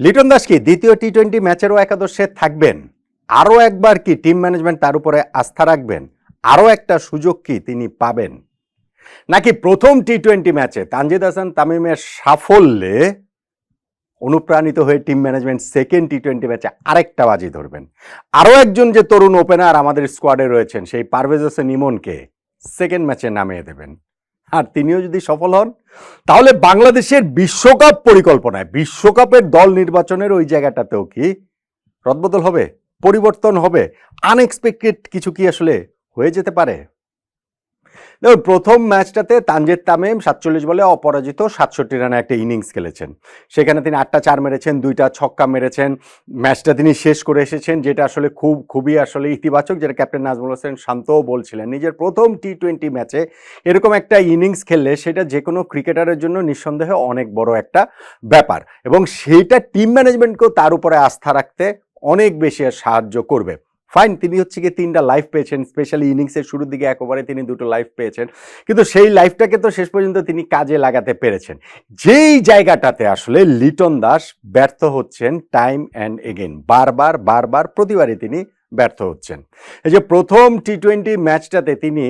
লিটন দাস কি দ্বিতীয় T twenty ম্যাচেরও একাদশে থাকবেন? আরও একবার কি টিম ম্যানেজমেন্ট তার উপরে আস্থা রাখবেন? আরও একটা সুযোগ কি তিনি পাবেন? নাকি প্রথম টি টোয়েন্টি ম্যাচে তানজিদ হাসান তামিমের সাফল্যে অনুপ্রাণিত হয়ে team management second T twenty ম্যাচে আরেকটা বাজি ধরবেন? আরও একজন যে তরুণ ওপেনার আমাদের স্কোয়াডে রয়েছেন, সেই পারভেজ হোসেন ইমনকে সেকেন্ড ম্যাচে নামিয়ে দেবেন। আর তিনিও যদি সফল হন, তাহলে বাংলাদেশের বিশ্বকাপ পরিকল্পনায়, বিশ্বকাপের দল নির্বাচনের ওই জায়গাটাতেও কি রদবদল হবে, পরিবর্তন হবে আনএক্সপেক্টেড কিছু কি আসলে হয়ে যেতে পারে? দেখুন, প্রথম ম্যাচটাতে তানজিদ তামিম সাতচল্লিশ বলে অপরাজিত সাতষট্টি রানে একটা ইনিংস খেলেছেন। সেখানে তিনি আটটা চার মেরেছেন, দুইটা ছক্কা মেরেছেন। ম্যাচটা তিনি শেষ করে এসেছেন, যেটা আসলে খুব, খুবই আসলে ইতিবাচক, যেটা ক্যাপ্টেন নাজমুল হোসেন শান্তও বলছিলেন। নিজের প্রথম টি টোয়েন্টি ম্যাচে এরকম একটা ইনিংস খেললে সেটা যে কোনো ক্রিকেটারের জন্য নিঃসন্দেহে অনেক বড় একটা ব্যাপার। এবং সেইটা টিম ম্যানেজমেন্টকেও তার উপরে আস্থা রাখতে অনেক বেশি সাহায্য করবে। ফাইন তিনি হচ্ছে কি তিনটা লাইফ পেয়েছেন স্পেশালি ইনিংসের শুরুর দিকে একবারে তিনি দুটো লাইফ পেয়েছেন। কিন্তু সেই লাইফটাকে তো শেষ পর্যন্ত তিনি কাজে লাগাতে পেরেছেন। যেই জায়গাটাতে আসলে লিটন দাস ব্যর্থ হচ্ছেন টাইম অ্যান্ড এগেন বারবার বারবার প্রতিবারই তিনি ব্যর্থ হচ্ছেন। এই যে প্রথম টি টোয়েন্টি ম্যাচটাতে তিনি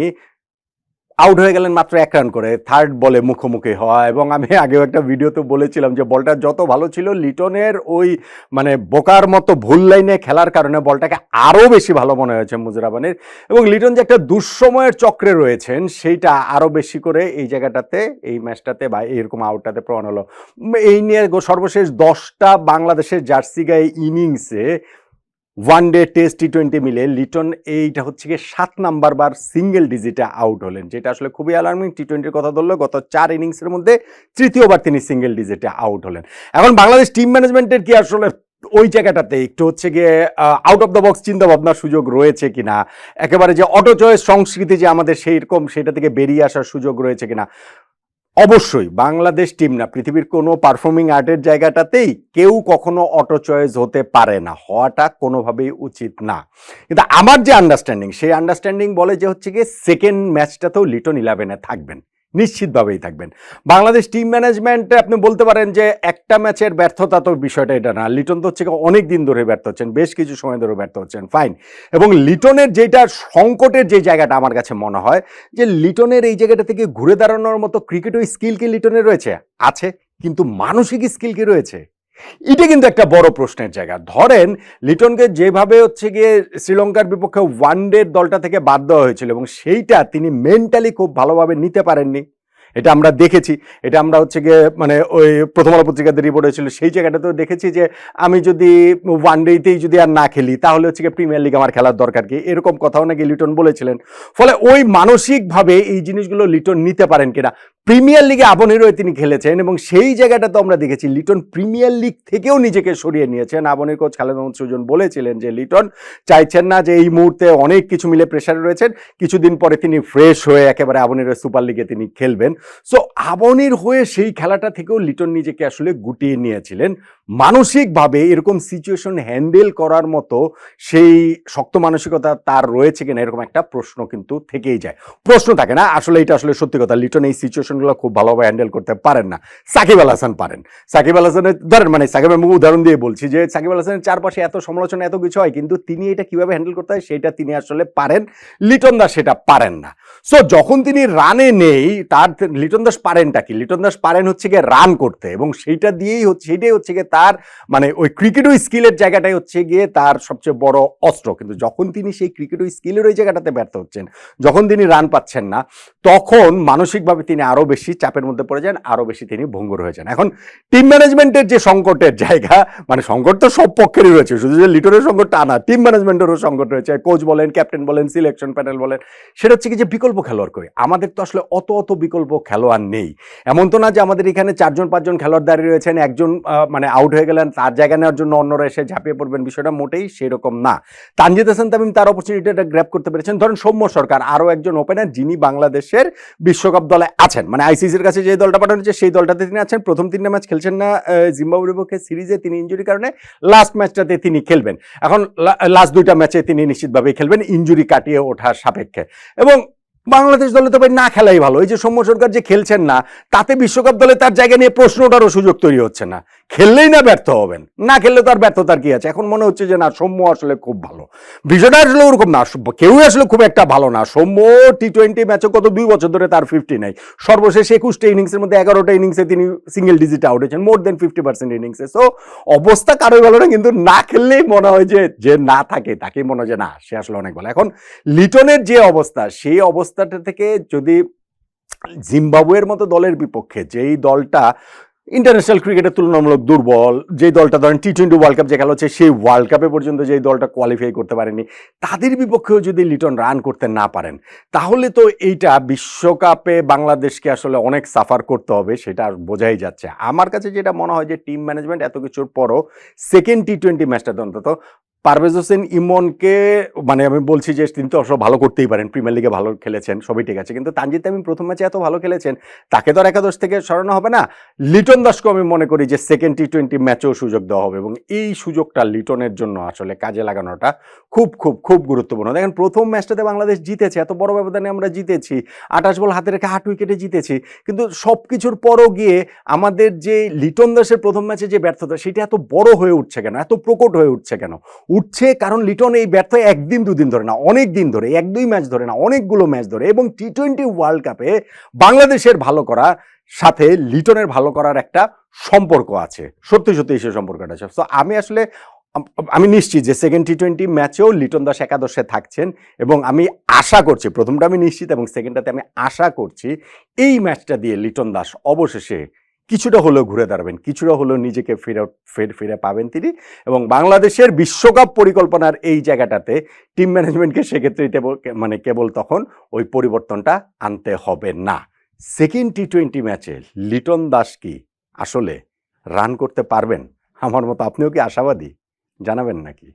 আউট হয়ে গেলেন মাত্র এক রান করে। থার্ড বলে মুখোমুখি হওয়া এবং আমি আগেও একটা ভিডিওতে বলেছিলাম যে বলটা যত ভালো ছিল, লিটনের ওই মানে বোকার মতো ভুল লাইনে খেলার কারণে বলটাকে আরও বেশি ভালো মনে হয়েছে মুজরাবানের। এবং লিটন যে একটা দুঃসময়ের চক্রে রয়েছেন, সেইটা আরও বেশি করে এই জায়গাটাতে, এই ম্যাচটাতে বা এইরকম আউটটাতে প্রমাণ হলো। এই নিয়ে সর্বশেষ দশটা বাংলাদেশের জার্সি গায়ে ইনিংসে one day test T twenty মিলে লিটন এইটা হচ্ছে গিয়ে সাত নাম্বার বার সিঙ্গেল ডিজিটে আউট হলেন, যেটা আসলে খুবই অ্যালার্মিং টি টোয়েন্টির কথা ধরলো, গত চার ইনিংসের মধ্যে তৃতীয়বার তিনি সিঙ্গেল ডিজিটে আউট হলেন। এখন বাংলাদেশ টিম ম্যানেজমেন্টের কি আসলে ওই জায়গাটাতে একটু হচ্ছে গিয়ে আউট অফ দ্য বক্স চিন্তা ভাবনার সুযোগ রয়েছে কিনা? একেবারে যে অটো চয়েস সংস্কৃতি যে আমাদের সেই রকম সেটা থেকে বেরিয়ে আসার সুযোগ রয়েছে কিনা? অবশ্যই, বাংলাদেশ টিম না, পৃথিবীর কোনো পারফর্মিং আর্টের জায়গাটাতেই কেউ কখনো অটো চয়েস হতে পারে না, হওয়াটা কোনোভাবেই উচিত না। কিন্তু আমার যে আন্ডারস্ট্যান্ডিং সেই আন্ডারস্ট্যান্ডিং বলে যে হচ্ছে গিয়ে সেকেন্ড ম্যাচটাতেও লিটন ইলেভেনে থাকবেন। নিশ্চিতভাবেই থাকবেন। বাংলাদেশ টিম ম্যানেজমেন্টে আপনি বলতে পারেন যে একটা ম্যাচের ব্যর্থতা তো বিষয়টা এটা না। লিটন তো হচ্ছে অনেক দিন ধরে ব্যর্থ হচ্ছেন, বেশ কিছু সময় ধরে ব্যর্থ হচ্ছেন ফাইন এবং লিটনের যেটা সংকটের যে জায়গাটা আমার কাছে মনে হয়, যে লিটনের এই জায়গাটা থেকে ঘুরে দাঁড়ানোর মতো ক্রিকেট ওই স্কিল কি লিটনের রয়েছে? আছে, কিন্তু মানসিক স্কিল কি রয়েছে? এটা কিন্তু একটা বড় প্রশ্নের জায়গা। ধরেন, লিটনকে যেভাবে হচ্ছে গিয়ে শ্রীলঙ্কার বিপক্ষে ওয়ান ডে দলটা থেকে বাদ দেওয়া হয়েছিল এবং সেইটা তিনি মেন্টালি খুব ভালোভাবে নিতে পারেননি। এটা আমরা দেখেছি। এটা আমরা হচ্ছে গিয়ে মানে ওই প্রথম আলো পত্রিকাতে রিপোর্ট হয়েছিল। সেই জায়গাটাতেও দেখেছি যে, আমি যদি ওয়ান ডেতেই যদি আর না খেলি, তাহলে হচ্ছে গিয়ে প্রিমিয়ার লিগ আমার খেলার দরকার কি? এরকম কথাও নাকি লিটন বলেছিলেন। ফলে ওই মানসিকভাবে এই জিনিসগুলো লিটন নিতে পারেন কিনা? প্রিমিয়ার লিগে আবনের হয়ে তিনি খেলেছেন এবং সেই জায়গাটা তো আমরা দেখেছি। লিটন প্রিমিয়ার লিগ থেকেও নিজেকে সরিয়ে নিয়েছেন। আবনের কোচ খালেদ মোহাম্মদ সুজন বলেছিলেন যে, লিটন, চাইছেন না যে এই মুহূর্তে অনেক কিছু মিলে প্রেশারে রয়েছেন। কিছুদিন পরে তিনি ফ্রেশ হয়ে একেবারে আবনের সুপার লিগে তিনি খেলবেন। সো আবনের হয়ে সেই খেলাটা থেকেও লিটন নিজেকে আসলে গুটিয়ে নিয়েছিলেন। মানসিকভাবে এরকম সিচুয়েশন হ্যান্ডেল করার মতো সেই শক্ত মানসিকতা তার রয়েছে কিনা এরকম একটা প্রশ্ন কিন্তু থেকেই যায়। প্রশ্ন থাকে না, আসলে এটা আসলে সত্যি কথা, লিটন এই সিচুয়েশনগুলো খুব ভালোভাবে হ্যান্ডেল করতে পারেন না। সাকিব আল হাসান পারেন। সাকিব আল হাসানের, ধরেন মানে সাকিব আমি উদাহরণ দিয়ে বলছি যে সাকিব আল হাসানের চারপাশে এত সমালোচনা, এত কিছু হয়, কিন্তু তিনি এটা কীভাবে হ্যান্ডেল করতে হয় সেটা তিনি আসলে পারেন, লিটন দাস সেটা পারেন না। সো যখন তিনি রানে নেই, তার লিটন দাস পারেনটা কি? লিটন দাস পারেন হচ্ছে গিয়ে রান করতে এবং সেইটা দিয়েই হচ্ছে সেটাই হচ্ছে গিয়ে তার মানে ওই ক্রিকেটও স্কিলের জায়গাটাই হচ্ছে গিয়ে তার সবচেয়ে বড় অস্ত্র। কিন্তু যখন তিনি সেই ক্রিকেটও স্কিলের ওই জায়গাটাতে ব্যর্থ হচ্ছেন, যখন তিনি রান পাচ্ছেন না, তখন মানসিকভাবে তিনি আরও বেশি চাপের মধ্যে পড়ে যান আরও বেশি তিনি ভঙ্গুর হয়ে যান। এখন টিম ম্যানেজমেন্টের যে সংকটের জায়গা মানে সংকট তো সব পক্ষেরই রয়েছে, শুধু যে লিটনের সংকট তা না টিম ম্যানেজমেন্টেরও সংকট রয়েছে কোচ বলেন ক্যাপ্টেন বলেন সিলেকশন প্যানেল বলেন। সেটা হচ্ছে কি যে বিকল্প খেলোয়াড় করে আমাদের তো আসলে অত অত বিকল্প খেলোয়াড় নেই। এমন তো না যে আমাদের এখানে চারজন, পাঁচজন খেলোয়াড় দাঁড়িয়ে রয়েছেন, একজন মানে আউট হয়ে গেলেন, তার জায়গা নেওয়ার জন্য অন্যরা এসে ঝাঁপিয়ে পড়বেন, বিষয়টা মোটেই সেরকম না। তানজিদ হাসান তামিম তার অপরচুনিটিটা গ্র্যাপ করতে পেরেছেন। ধরেন, সৌম্য সরকার, আরও একজন ওপেনার যিনি বাংলাদেশের বিশ্বকাপ দলে আছেন। মানে আইসিসির কাছে যে দলটা পাঠানো হচ্ছে, সেই দলটাতে তিনি আছেন। প্রথম তিনটা ম্যাচ খেলছেন না জিম্বাবুয়ের বিপক্ষে সিরিজে তিনি ইঞ্জুরির কারণে লাস্ট ম্যাচটাতে তিনি খেলবেন। এখন লাস্ট দুইটা ম্যাচে তিনি নিশ্চিতভাবেই খেলবেন ইঞ্জুরি কাটিয়ে ওঠার সাপেক্ষে। এবং বাংলাদেশ দলে তো ভাই না খেলাই ভালো। এই যে সৌম্য সরকার যে খেলছেন না, তাতে বিশ্বকাপ দলে তার জায়গা নিয়ে প্রশ্ন ওঠারও সুযোগ তৈরি হচ্ছে না। খেললেই না ব্যর্থ হবেন। না খেললে তো আর ব্যর্থতার কি আছে? এখন মনে হচ্ছে যে, না, সৌম্য আসলে খুব ভালো। বিষয়টা আসলে ওরকম না কেউই আসলে খুব একটা ভালো না। সৌম্য টি টোয়েন্টি ম্যাচে কত দুই বছর ধরে তার ফিফটি নাই। সর্বশেষ একুশটা ইনিংসের মধ্যে এগারোটা ইনিংসে তিনি সিঙ্গেল ডিজিট আউট হয়েছেন মোর দেন ফিফটি পার্সেন্ট ইনিংসে সো অবস্থা কারোই ভালো না, কিন্তু না খেললেই মনে হয় যে যে না থাকে, তাকেই মনে হয় যে, না, সে আসলে অনেক ভালো। এখন লিটনের যে অবস্থা, সেই অবস্থাটা থেকে যদি জিম্বাবুয়ের মতো দলের বিপক্ষে, যেই দলটা ইন্টারন্যাশনাল ক্রিকেটের তুলনামূলক দুর্বল। যেই দলটা ধরেন টি টোয়েন্টি ওয়ার্ল্ড কাপ যে খেলা হচ্ছে, সেই ওয়ার্ল্ড কাপে পর্যন্ত যেই দলটা কোয়ালিফাই করতে পারেনি, তাদের বিপক্ষেও যদি লিটন রান করতে না পারেন, তাহলে তো এইটা বিশ্বকাপে বাংলাদেশকে আসলে অনেক সাফার করতে হবে, সেটা বোঝাই যাচ্ছে। আমার কাছে যেটা মনে হয় যে টিম ম্যানেজমেন্ট এত কিছুর পরও সেকেন্ড টি টোয়েন্টি ম্যাচটাতে অন্তত পারভেজ হোসেন ইমনকে মানে আমি বলছি যে তিনি তো ভালো করতেই পারেন প্রিমিয়ার লিগে ভালো খেলেছেন, সবই ঠিক আছে। কিন্তু তানজিদ তামিম প্রথম ম্যাচে এত ভালো খেলেছেন, তাকে তো আর একাদশ থেকে সরানো হবে না। লিটন দাসকে আমি মনে করি যে সেকেন্ড টি টোয়েন্টি ম্যাচেও সুযোগ দেওয়া হবে এবং এই সুযোগটা লিটনের জন্য আসলে কাজে লাগানোটা খুব খুব খুব গুরুত্বপূর্ণ। দেখেন, প্রথম ম্যাচটাতে বাংলাদেশ জিতেছে, এত বড় ব্যবধানে আমরা জিতেছি, আঠাশ বল হাতে রেখে আট উইকেটে জিতেছি, কিন্তু সব কিছুর পরও গিয়ে আমাদের যে লিটন দাসের প্রথম ম্যাচে যে ব্যর্থতা, সেটা এত বড় হয়ে উঠছে কেন? এত প্রকট হয়ে উঠছে কেন? উঠছে কারণ লিটন এই ব্যর্থ একদিন দুদিন ধরে না, অনেক দিন ধরে, এক দুই ম্যাচ ধরে না, অনেকগুলো ম্যাচ ধরে এবং টি টোয়েন্টি ওয়ার্ল্ড কাপে বাংলাদেশের ভালো করা সাথে লিটনের ভালো করার একটা সম্পর্ক আছে। সত্যি সত্যি সেই সম্পর্কটা আছে। তো আমি আসলে, আমি নিশ্চিত যে সেকেন্ড টি টোয়েন্টি ম্যাচেও লিটন দাস একাদশে থাকছেন এবং আমি আশা করছি, প্রথমটা আমি নিশ্চিত এবং সেকেন্ডটাতে আমি আশা করছি, এই ম্যাচটা দিয়ে লিটন দাস অবশেষে কিছুটা হলেও ঘুরে দাঁড়াবেন, কিছুটা হলেও নিজেকে ফিরে, ফের, ফিরে পাবেন তিনি এবং বাংলাদেশের বিশ্বকাপ পরিকল্পনার এই জায়গাটাতে টিম ম্যানেজমেন্টকে সেক্ষেত্রে মানে কেবল তখন ওই পরিবর্তনটা আনতে হবে না। সেকেন্ড টি টোয়েন্টি ম্যাচে লিটন দাস কি আসলে রান করতে পারবেন? আমার মতো আপনিও কি আশাবাদী? জানাবেন নাকি?